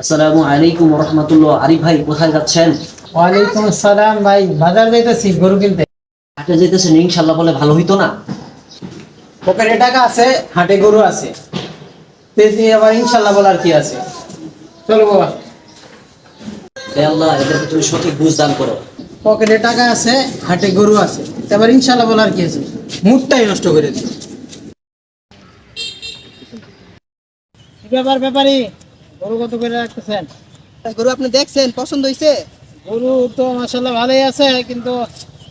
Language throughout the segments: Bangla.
আসসালামু আলাইকুম রহমতুল্লাহ আরিফ ভাই কোথায় যাচ্ছেন? ওয়ালাইকুম আসসালাম ভাই। বাজার যাইতেছি গরু কিনতে। হাটে যেতেছেন ইনশাল্লাহ বলে ভালো হইতো না। পকেটে টাকা আছে হাটে গরু আছে। তেজি আবার ইনশাল্লাহ বলার কি আছে। চলো বাবা। আল্লাহ এদেরকে তুমি সঠিক বুঝ দান করো। পকেটে টাকা আছে হাটে গরু আছে। এবার ইনশাল্লাহ বলার কি আছে। মুডটাই নষ্ট করে দিল ব্যাপার ব্যাপারই গরু কত করে রাখতেছেন? গরু আপনি দেখছেন? পছন্দ হয়েছে গরু তো মাসাল্লাহ ভালোই আছে কিন্তু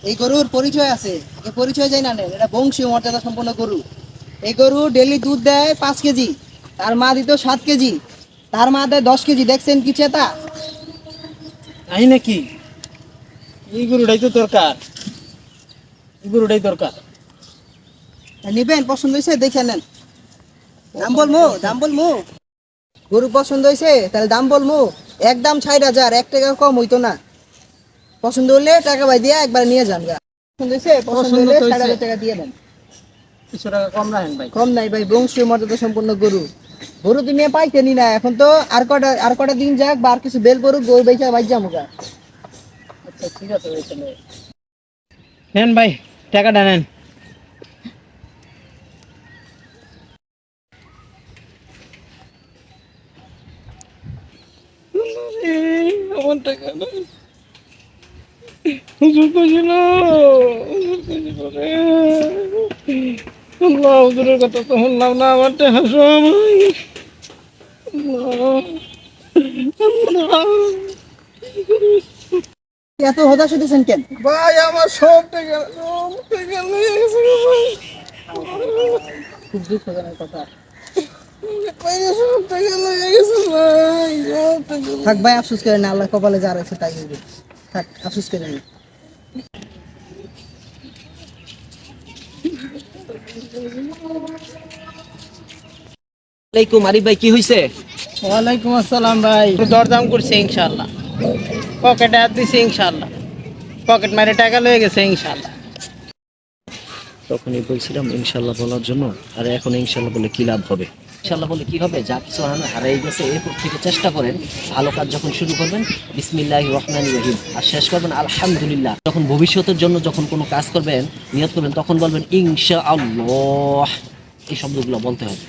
এই গরুর পরিচয় আছে। এই পরিচয় যাই না নেন এটা বংশীয় মর্যাদা সম্পন্ন গরু। এই গরু ডেলি দুধ দেয় পাঁচ কেজি তার মা দিত সাত কেজি তার মা দেয় দশ কেজি। দেখছেন কি চেতা? তাই নাকি? এই গরুটাই তো দরকার। এই গরুটাই দরকার। নিবেন পছন্দ হয়েছে দেখে নেন। দাম বলমু দাম বলমু। গরু পছন্দ হয়েছে তাহলে দাম বলমু। একদম ষাট হাজার এক টাকা কম হইতো না। পছন্দ হলে টাকা ভাই দিয়ে একবার নিয়ে যান গা। পছন্দ হয়েছে পছন্দ পছন্দ হলে ষাট হাজার টাকা দিয়ে দেন। কিছু টাকা কম রাখেন ভাই। কম নাই ভাই বংশীয় মর্যাদা সম্পন্ন গরু। গরু পাইতেনি না এখন তো আর কটা আর কটা দিন যাক বা আর কিছু বেল পড়ুক গরু বেচা বাইর যাব গা। আচ্ছা ঠিক আছে ভাই নেন ভাই টাকাটা নেন। আমার টাকা নেই। হুজুর কইছিল হুজুর কইছিল রে আল্লাহ হুজুরের কথা তো শুনলাম না আমার টাকা সব এত হতাশ হতেছেন কেন? ভাই আমার সব টাকা সব টাকা নিয়ে গেছে রে ভাই। খুব দুঃখজনক কথা। সব টাকা নিয়ে গেছে ভাই। থাক ভাই আফসোস করেন না আল্লাহ কপালে যা রয়েছে তাই থাক আফসোস করেন না। আলাইকুম আরিফ ভাই কি হইছে? ওয়ালাইকুম আসসালাম ভাই। দরদাম করছে ইনশাল্লাহ পকেটে হাত দিছে ইনশাল্লাহ পকেট মারে টাকা লয়ে গেছে ইনশাল্লাহ তখনই বলছিলাম ইনশাল্লাহ বলার জন্য আর এখন ইনশাল্লাহ বলে কি লাভ হবে? ইনশাল্লাহ বলে কি হবে? যা কিছু হারাই গেছে। এরপর থেকে চেষ্টা করেন, ভালো কাজ যখন শুরু করবেন বিসমিল্লাহ রহমান রহিম। আর শেষ করবেন, আলহামদুলিল্লাহ। যখন ভবিষ্যতের জন্য যখন কোনো কাজ করবেন, নিয়ত করবেন, তখন বলবেন ইনশা আল্লাহ এই শব্দগুলো বলতে হবে।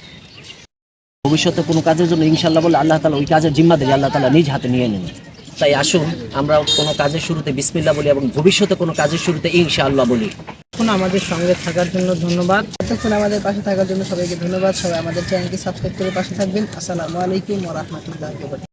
ভবিষ্যতে কোনো কাজের জন্য ইনশাল্লাহ বলে আল্লাহ তালা ওই কাজের জিম্মাদারি আল্লাহ তালা নিজ হাতে নিয়ে নেন। তাই আসুন, আমরা কোনো কাজের শুরুতে বিসমিল্লাহ বলি এবং ভবিষ্যতে কোনো কাজের শুরুতে ইনশাআল্লাহ বলি। এখন আমাদের সঙ্গে থাকার জন্য ধন্যবাদ। এতক্ষণ আমাদের পাশে থাকার জন্য সবাইকে ধন্যবাদ। সবাই আমাদের চ্যানেলকে সাবস্ক্রাইব করে পাশে থাকবেন। আসসালামু আলাইকুম ওয়া রাহমাতুল্লাহি ওয়া বারাকাতুহু।